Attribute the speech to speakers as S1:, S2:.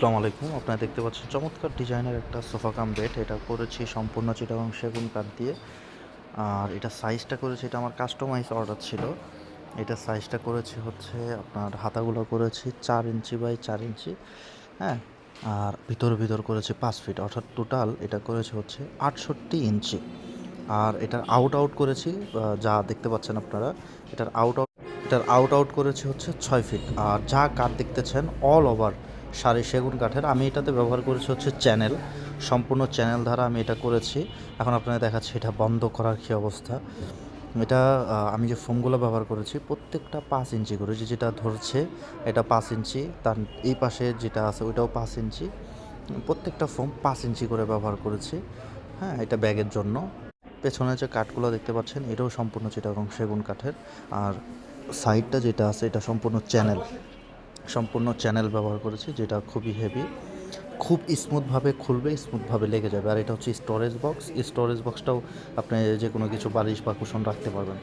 S1: আসসালামু আলাইকুম। আপনারা দেখতে পাচ্ছেন চমৎকার ডিজাইনের একটা সোফা কাম বেড। এটা করেছি সম্পূর্ণ চিটাগাং সেগুন কাঠ দিয়ে। আর এটা সাইজটা করেছি, এটা আমার কাস্টমাইজ অর্ডার ছিল। এটা সাইজটা করেছি হচ্ছে আপনার, হাতাগুলো করেছি চার ইঞ্চি বাই চার ইঞ্চি হ্যাঁ? আর ভিতর ভিতর করেছি পাঁচ ফিট অর্থাৎ টোটাল এটা করেছে হচ্ছে আটষট্টি ইঞ্চি। আর এটার আউট আউট করেছি যা দেখতে পাচ্ছেন আপনারা, এটার আউট আউট এটার আউট আউট করেছি হচ্ছে ছয় ফিট আর যা কাঠ দেখতেছেন অল ওভার সারি সেগুন কাঠের। আমি এটাতে ব্যবহার করেছি হচ্ছে চ্যানেল, সম্পূর্ণ চ্যানেল দ্বারা আমি এটা করেছি। এখন আপনাদের দেখাচ্ছি এটা বন্ধ করার কী অবস্থা। এটা আমি যে ফোমগুলো ব্যবহার করেছি, প্রত্যেকটা পাঁচ ইঞ্চি করে, যে যেটা ধরছে, এটা পাঁচ ইঞ্চি, তার এই পাশে যেটা আছে, ওইটাও পাঁচ ইঞ্চি। প্রত্যেকটা ফোম পাঁচ ইঞ্চি করে ব্যবহার করেছি। হ্যাঁ এটা ব্যাগের জন্য। পেছনে যে কাঠগুলো দেখতে পাচ্ছেন, এটাও সম্পূর্ণ চিটাগং সেগুন কাঠের। আর সাইডটা যেটা আছে, এটা সম্পূর্ণ চ্যানেল। সম্পূর্ণ চ্যানেল ব্যবহার করেছি, যেটা খুবই হেভি খুব স্মুথভাবে খুলবে স্মুথভাবে লেগে যাবে। আর এটা হচ্ছে স্টোরেজ বক্স স্টোরেজ বক্সটাও আপনি যে কোনো কিছু বালিশ বা কুশন রাখতে পারবেন।